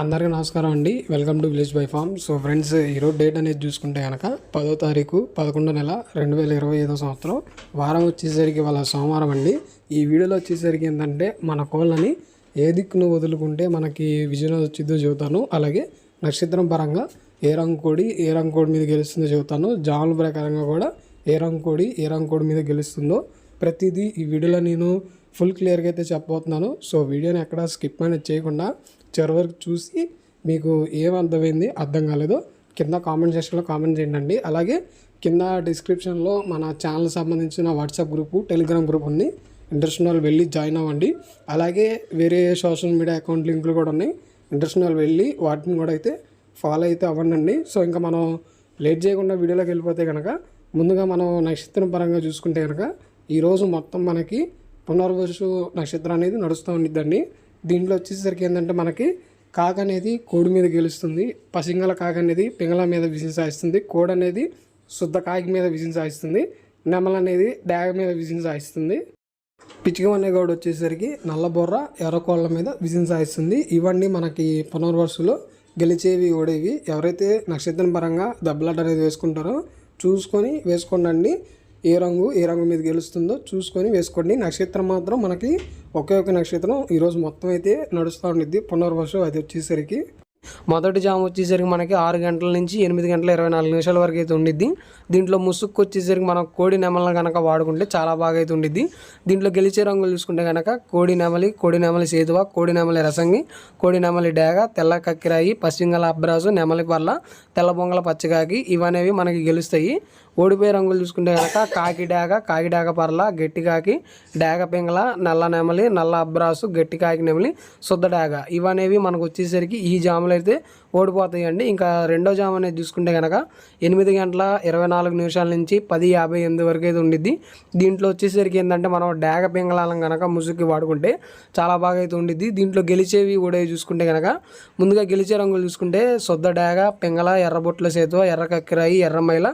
అందరికీ నమస్కారం అండి. Welcome to village by farm so friends ఈరోజు డేట్ అనేది చూసుకుంటే కనుక పదో తారీఖు పదకొండో నెల రెండు వేల ఇరవై ఐదో సంవత్సరం. వారం వచ్చేసరికి వాళ్ళ సోమవారం అండి. ఈ వీడియోలో వచ్చేసరికి ఏంటంటే మన కోళ్ళని ఏ దిక్కును వదులుకుంటే మనకి విజయం వచ్చిందో చెబుతాను. అలాగే నక్షత్రం పరంగా ఏ రంగు కోడి ఏ రంగు కోడి మీద గెలుస్తుందో చెబుతాను. జాముల ప్రకారంగా కూడా ఏ రంగు కోడి ఏ రంగు కోడి మీద గెలుస్తుందో ప్రతిదీ ఈ వీడియోలో నేను ఫుల్ క్లియర్గా అయితే చెప్పబోతున్నాను. సో వీడియోని ఎక్కడ స్కిప్ అనేది చేయకుండా చివరి వరకు చూసి మీకు ఏం అర్థమైంది అర్థం కాలేదో కింద కామెంట్ సెక్షన్లో కామెంట్ చేయండి. అలాగే కింద డిస్క్రిప్షన్లో మన ఛానల్ సంబంధించిన వాట్సాప్ గ్రూపు టెలిగ్రామ్ గ్రూప్ ఉంది. ఇంట్రెస్ట్ వాళ్ళు వెళ్ళి జాయిన్ అవ్వండి. అలాగే వేరే సోషల్ మీడియా అకౌంట్ లింకులు కూడా ఉన్నాయి. ఇంట్రెస్ట్ వాళ్ళు వెళ్ళి వాటిని కూడా అయితే ఫాలో అయితే అవ్వండి సో ఇంకా మనం లేట్ చేయకుండా వీడియోలోకి వెళ్ళిపోతే కనుక ముందుగా మనం నక్షత్రం పరంగా చూసుకుంటే కనుక ఈరోజు మొత్తం మనకి పునర్వసు నక్షత్రం అనేది నడుస్తూ ఉండిద్దండి. దీంట్లో వచ్చేసరికి ఏంటంటే మనకి కాక అనేది కోడి మీద గెలుస్తుంది. పసింగల కాక అనేది పింగళ మీద విజయం సాధిస్తుంది కోడి అనేది శుద్ధ కాకి మీద విజయం సాధిస్తుంది నెమల అనేది డాగ మీద విజయం సాధిస్తుంది పిచ్చిక అనే గౌడ్ వచ్చేసరికి నల్లబొర్ర ఎర్రకోళ్ళ మీద విజయం సాధిస్తుంది ఇవన్నీ మనకి పునర్వసులో గెలిచేవి ఓడేవి. ఎవరైతే నక్షత్రం పరంగా దెబ్బలాట అనేది వేసుకుంటారో చూసుకొని వేసుకోండి ఏ రంగు ఏ రంగు మీద గెలుస్తుందో చూసుకొని వేసుకోండి. నక్షత్రం మాత్రం మనకి ఒకే ఒక నక్షత్రం. ఈరోజు మొత్తం అయితే నడుస్తూ ఉండిద్ది. పునర్వసు అది వచ్చేసరికి. మొదటి జాము వచ్చేసరికి మనకి ఆరు గంటల నుంచి ఎనిమిది గంటల ఇరవై నాలుగు నిమిషాల వరకు అయితే ఉండిద్ది. దీంట్లో ముసుక్కు వచ్చేసరికి మనం కోడి నెమలను కనుక వాడుకుంటే చాలా బాగా అయితే ఉండిద్ది. దీంట్లో గెలిచే రంగులు చూసుకుంటే కనుక కోడి నెమలి కోడి నెమలి సేతువ కోడి నెమలి రసంగి కోడి నెమలి డేగ తెల్ల కక్కిరాయి పశ్చింగల అబ్రాసు నెమలి పర్ల తెల్ల బొంగల పచ్చకాకి ఇవనేవి మనకి గెలుస్తాయి. ఓడిపోయే రంగులు చూసుకుంటే కనుక కాకి డేగ కాకి డేగ పర్ల గట్టి కాకి డాగ పింగళ నల్ల నెమలి నల్ల అబ్రాసు గట్టి కాకి నెమలి శుద్ధ డాగ ఇవనేవి మనకు వచ్చేసరికి ఈ జాములు అయితే ఓడిపోతాయండి. ఇంకా రెండో జాము అనేది చూసుకుంటే కనుక ఎనిమిది గంటల ఇరవై నాలుగు నిమిషాల నుంచి పది యాభై ఎనిమిది వరకు అయితే ఉండిద్ది. దీంట్లో వచ్చేసరికి ఏంటంటే మనం డాగ పింగళాలను కనుక ముసుగుకి వాడుకుంటే చాలా బాగా అయితే ఉండిద్ది. దీంట్లో గెలిచేవి ఓడేవి చూసుకుంటే కనుక ముందుగా గెలిచే రంగులు చూసుకుంటే శుద్ధ డాగ పింగళ ఎర్రబొట్ల సేతువ ఎర్ర కక్కిరాయి ఎర్రమైల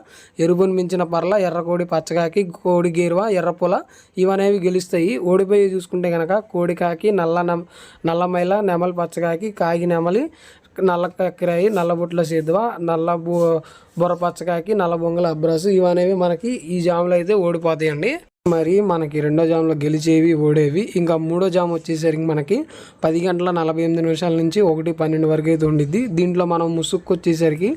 ఎరుపును మించిన పర్ల ఎర్రకోడి పచ్చకాకి కోడి గేరువ ఎర్రపుల ఇవనేవి గెలుస్తాయి. ఓడిపోయి చూసుకుంటే కనుక కోడికాకి నల్ల నెమ నల్లమైల నెమలి పచ్చకాకి కాగి నెమలి నల్ల కక్కిరాయి నల్ల బుట్ల నల్ల బు బుర్ర నల్ల బొంగల అబ్రాసు ఇవనేవి మనకి ఈ జాములు అయితే ఓడిపోతాయండి. మరి మనకి రెండో జామ్లో గెలిచేవి ఓడేవి. ఇంకా మూడో జామ్ వచ్చేసరికి మనకి పది గంటల నలభై ఎనిమిది నిమిషాల నుంచి ఒకటి పన్నెండు వరకు అయితే ఉండిద్ది. దీంట్లో మనం ముసుక్కు వచ్చేసరికి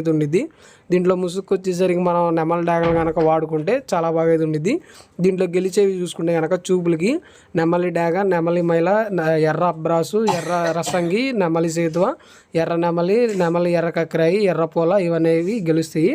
అయితే ఉండిద్ది దీంట్లో ముసుగు వచ్చేసరికి మనం నెమలి డాగలు కనుక వాడుకుంటే చాలా బాగా అయితే ఉండిద్ది దీంట్లో గెలిచేవి చూసుకుంటే కనుక చూపులకి నెమలి డాగ నెమలి మైల ఎర్ర అబ్రాసు ఎర్ర రసంగి నెమలి సేతువ ఎర్ర నెమలి నెమలి ఎర్ర కక్రాయి ఎర్ర పూల ఇవనేవి గెలుస్తాయి.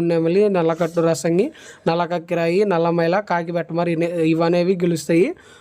నెమలి నల్లకట్టు రసంగి నల్ల కక్కిరాయి నల్లమైల కాకిబెట్టమరి ఇవనేవి గెలుస్తాయి.